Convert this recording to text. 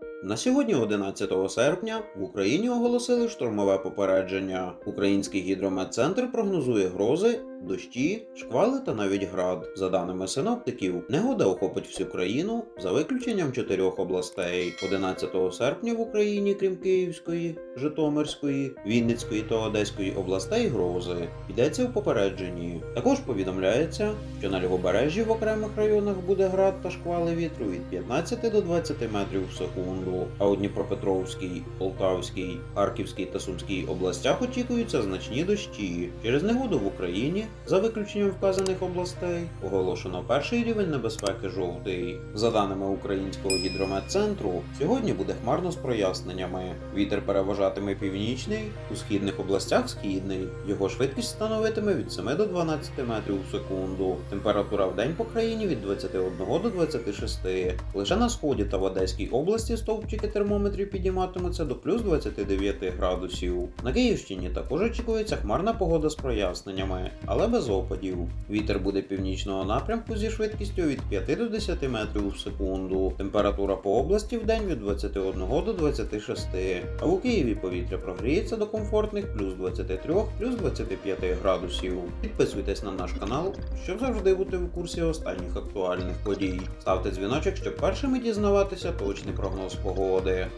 thank you На сьогодні, 11 серпня, в Україні оголосили штурмове попередження. Український гідрометцентр прогнозує грози, дощі, шквали та навіть град. За даними синоптиків, негода охопить всю країну за виключенням чотирьох областей. 11 серпня в Україні, крім Київської, Житомирської, Вінницької та Одеської областей грози. Йдеться у попередженні. Також повідомляється, що на лівобережжі в окремих районах буде град та шквали вітру від 15 до 20 метрів в секунду. А у Дніпропетровській, Полтавській, Харківській та Сумській областях очікуються значні дощі. Через негоду в Україні, за виключенням вказаних областей, оголошено перший рівень небезпеки жовтий. За даними українського гідрометцентру, сьогодні буде хмарно з проясненнями. Вітер переважатиме північний, у східних областях східний. Його швидкість становитиме від 7 до 12 метрів в секунду. Температура в день по країні від 21 до 26. Лише на сході та в Одеській області стовпчики термометрів підійматимуться до плюс 29 градусів. На Київщині також очікується хмарна погода з проясненнями, але без опадів. Вітер буде північного напрямку зі швидкістю від 5 до 10 метрів в секунду. Температура по області в день від 21 до 26. А у Києві повітря прогріється до комфортних плюс 23, плюс 25 градусів. Підписуйтесь на наш канал, щоб завжди бути в курсі останніх актуальних подій. Ставте дзвіночок, щоб першими дізнаватися точний прогноз alcohol there